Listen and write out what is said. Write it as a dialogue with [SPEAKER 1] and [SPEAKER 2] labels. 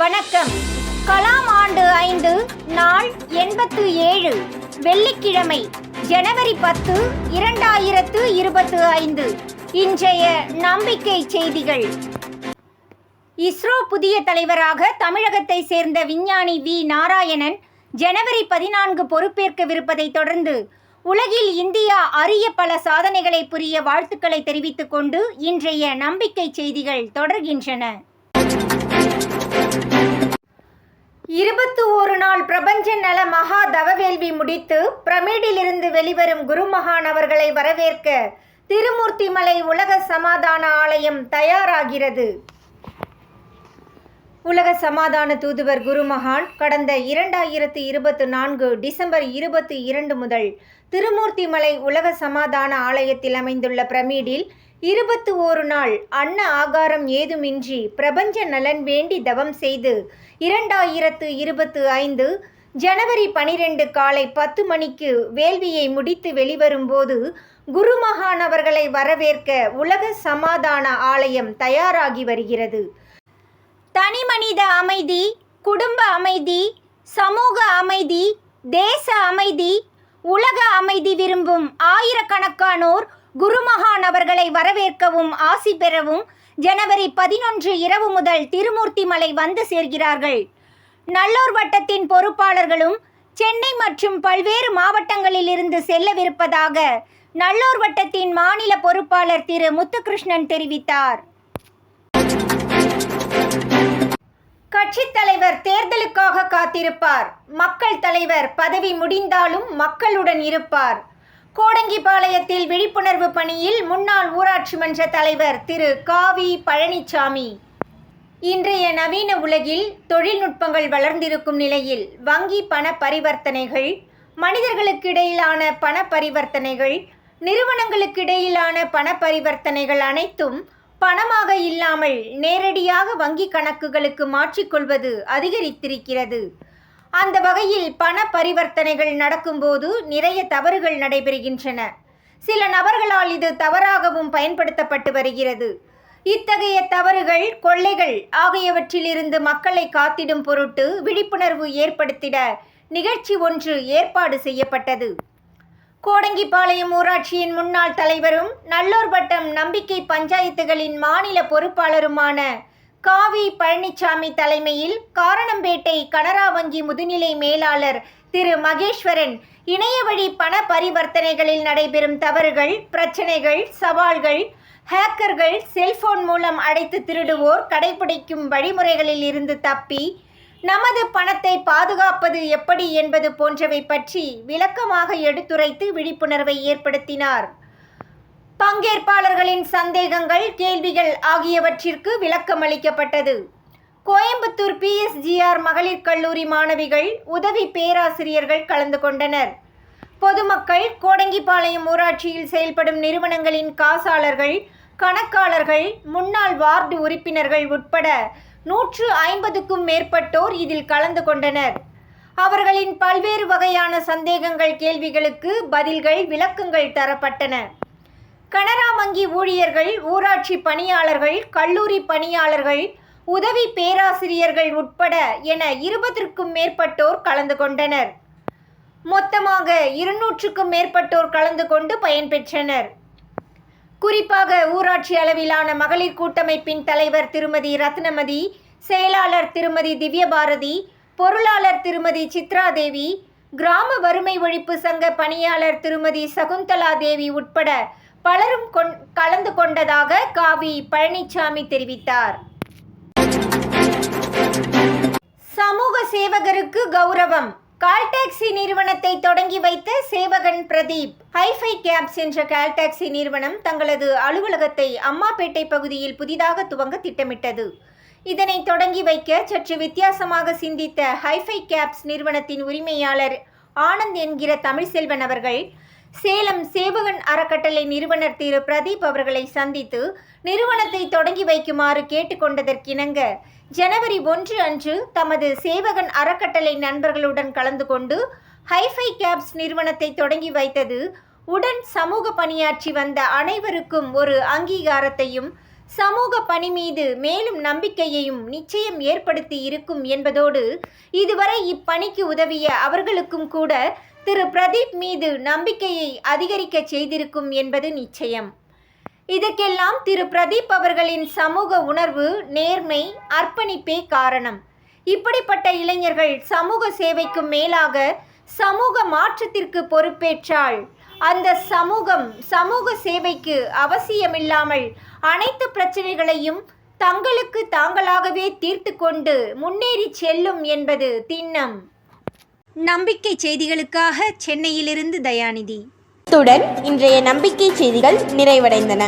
[SPEAKER 1] வணக்கம். கலாம் ஆண்டு ஐந்து நாள் எண்பத்து ஏழு வெள்ளிக்கிழமை ஜனவரி பத்து இரண்டாயிரத்து இருபத்து ஐந்து. இன்றைய நம்பிக்கை செய்திகள். இஸ்ரோ புதிய தலைவராக தமிழகத்தை சேர்ந்த விஞ்ஞானி வி. நாராயணன் ஜனவரி பதினான்கு பொறுப்பேற்கவிருப்பதை தொடர்ந்து உலகில் இந்தியா அரிய பல சாதனைகளை புரிய வாழ்த்துக்களை தெரிவித்துக் கொண்டு இன்றைய நம்பிக்கை செய்திகள் தொடர்கின்றன. இருபத்தி ஒரு நாள் பிரபஞ்ச நல மகா தவவேள்வி முடித்து பிரமிடிலிருந்து வெளிவரும் குருமகான் அவர்களை வரவேற்க திருமூர்த்திமலை உலக சமாதான ஆலயம் தயாராகிறது. உலக சமாதான தூதுவர் குருமகான் கடந்த இரண்டாயிரத்து இருபத்து நான்கு டிசம்பர் இருபத்தி இரண்டு முதல் திருமூர்த்திமலை உலக சமாதான ஆலயத்தில் அமைந்துள்ள பிரமிடில் இருபத்து ஓரு நாள் அன்ன ஆகாரம் ஏதுமின்றி பிரபஞ்ச நலன் வேண்டி தவம் செய்து இரண்டாயிரத்து இருபத்து ஐந்து ஜனவரி பனிரெண்டு காலை பத்து மணிக்கு வேள்வியை முடித்து வெளிவரும்போது குருமகான் அவர்களை வரவேற்க உலக சமாதான ஆலயம் தயாராகி வருகிறது. தனிமனித அமைதி குடும்ப அமைதி சமூக அமைதி தேச அமைதி உலக அமைதி விரும்பும் ஆயிரக்கணக்கானோர் குருமகான் அவர்களை வரவேற்கவும் ஆசி பெறவும் ஜனவரி பதினொன்று இரவு முதல் திருமூர்த்திமலை வந்து சேர்கிறார்கள். நல்லூர் வட்டத்தின் பொறுப்பாளர்களும் சென்னை மற்றும் பல்வேறு மாவட்டங்களில் இருந்து செல்லவிருப்பதாக நல்லூர் வட்டத்தின் மாநில பொறுப்பாளர் திரு முத்துகிருஷ்ணன் தெரிவித்தார். கட்சித் தலைவர் தேர்தலுக்காக காத்திருப்பார். மக்கள் தலைவர் பதவி முடிந்தாலும் மக்களுடன் இருப்பார். கோடங்கிபாளையத்தில் விழிப்புணர்வு பணியில் முன்னாள் ஊராட்சி மன்ற தலைவர் திரு காவி பழனிசாமி இன்றைய நவீன உலகில் தொழில்நுட்பங்கள் வளர்ந்திருக்கும் நிலையில் வங்கி பண பரிவர்த்தனைகள் மனிதர்களுக்கு இடையிலான பண பரிவர்த்தனைகள் நிறுவனங்களுக்கு இடையிலான பண பரிவர்த்தனைகள் அனைத்தும் பணமாக இல்லாமல் நேரடியாக வங்கி கணக்குகளுக்கு மாற்றிக்கொள்வது அதிகரித்திருக்கிறது. அந்த வகையில் பண பரிவர்த்தனைகள் நடக்கும்போது நிறைய தவறுகள் நடைபெறுகின்றன. சில நபர்களால் இது தவறாகவும் பயன்படுத்தப்பட்டு வருகிறது. இத்தகைய தவறுகள் கொள்ளைகள் ஆகியவற்றிலிருந்து மக்களை காத்திடும் பொருட்டு விழிப்புணர்வு ஏற்படுத்திட நிகழ்ச்சி ஒன்று ஏற்பாடு செய்யப்பட்டது. கோடங்கிபாளையம் ஊராட்சியின் முன்னாள் தலைவரும் நல்லூர் வட்டம் நம்பிக்கை பஞ்சாயத்துகளின் மாநில பொறுப்பாளருமான காவி பழனிசாமி தலைமையில் காரணம்பேட்டை கனரா வங்கி முதுநிலை மேலாளர் திரு மகேஸ்வரன் இணையவழி பண பரிவர்த்தனைகளில் நடைபெறும் தவறுகள் பிரச்சனைகள் சவால்கள் ஹேக்கர்கள் செல்போன் மூலம் அடைத்து திருடுவோர் கடைபிடிக்கும் வழிமுறைகளில் இருந்து தப்பி நமது பணத்தை பாதுகாப்பது எப்படி என்பது போன்றவை பற்றி விளக்கமாக எடுத்துரைத்து விழிப்புணர்வை ஏற்படுத்தினார். பங்கேற்பாளர்களின் சந்தேகங்கள் கேள்விகள் ஆகியவற்றிற்கு விளக்கம் அளிக்கப்பட்டது கோயம்புத்தூர் பிஎஸ்ஜிஆர் மகளிர் கல்லூரி மாணவிகள் உதவி பேராசிரியர்கள் கலந்து கொண்டனர். பொதுமக்கள் கோடங்கிபாளையம் ஊராட்சியில் செயல்படும் நிறுவனங்களின் காசாளர்கள் கணக்காளர்கள் முன்னாள் வார்டு உறுப்பினர்கள் உட்பட நூற்று ஐம்பதுக்கும் மேற்பட்டோர் இதில் கலந்து கொண்டனர். அவர்களின் பல்வேறு வகையான சந்தேகங்கள் கேள்விகளுக்கு பதில்கள் விளக்கங்கள் தரப்பட்டன. கனரா வங்கி ஊழியர்கள் ஊராட்சி பணியாளர்கள் கல்லூரி பணியாளர்கள் உதவி பேராசிரியர்கள் உட்பட என இருபதற்கும் மேற்பட்டோர் கலந்து கொண்டனர். மொத்தமாக இருநூற்றுக்கும் மேற்பட்டோர் கலந்து கொண்டு பயன்பெற்றனர். குறிப்பாக ஊராட்சி அளவிலான மகளிர் கூட்டமைப்பின் தலைவர் திருமதி ரத்னமதி செயலாளர் திருமதி திவ்யபாரதி பொருளாளர் திருமதி சித்ரா தேவி கிராம வறுமை ஒழிப்பு சங்க பணியாளர் திருமதி சகுந்தலா தேவி உட்பட பலரும் கொண் கலந்து கொண்டதாக காவி பழனிசாமி தெரிவித்தார். சமூக சேவகருக்கு கௌரவம். கால்டாக்சி நிறுவனத்தை தொடங்கி வைத்த சேவகன் பிரதீப். ஹைஃபை கேப்ஸ் என்ற கால்டாக்சி நிறுவனம் தங்களது அலுவலகத்தை அம்மாப்பேட்டை பகுதியில் புதிதாக துவங்க திட்டமிட்டது. இதனை தொடங்கி வைக்க சற்று வித்தியாசமாக சிந்தித்த ஹைஃபை கேப்ஸ் நிறுவனத்தின் உரிமையாளர் ஆனந்த் என்கிற தமிழ்செல்வன் அவர்கள் சேலம் சேவகன் அறக்கட்டளை நிறுவனர் திரு பிரதீப் அவர்களை சந்தித்து நிறுவனத்தை தொடங்கி வைக்குமாறு கேட்டுக்கொண்டதற்கிணங்க. ஜனவரி ஒன்று அன்று தமது சேவகன் அறக்கட்டளை நண்பர்களுடன் கலந்து கொண்டு ஹைஃபை கேப்ஸ் நிறுவனத்தை தொடங்கி வைத்தது. உடன் சமூக பணியாற்றி வந்த அனைவருக்கும் ஒரு அங்கீகாரத்தையும் சமூக பணி மீது மேலும் நம்பிக்கையையும் நிச்சயம் ஏற்படுத்தி இருக்கும் என்பதோடு இதுவரை இப்பணிக்கு உதவிய அவர்களுக்கும் கூட திரு. பிரதீப் மீது நம்பிக்கையை அதிகரிக்க செய்திருக்கும் என்பது நிச்சயம். இதற்கெல்லாம் திரு. பிரதீப் அவர்களின் சமூக உணர்வு நேர்மை அர்ப்பணிப்பே காரணம். இப்படிப்பட்ட இளைஞர்கள் சமூக சேவைக்கும் மேலாக சமூக மாற்றத்திற்கு பொறுப்பேற்றால் அந்த சமூகம் சமூக சேவைக்கு அவசியமில்லாமல் அனைத்து பிரச்சனைகளையும் தங்களுக்கு தாங்களாகவே தீர்த்து கொண்டு முன்னேறி செல்லும் என்பது திண்ணம். நம்பிக்கை செய்திகளுக்காக சென்னையிலிருந்து தயாநிதி.
[SPEAKER 2] இத்துடன் இன்றைய நம்பிக்கை செய்திகள் நிறைவடைந்தன.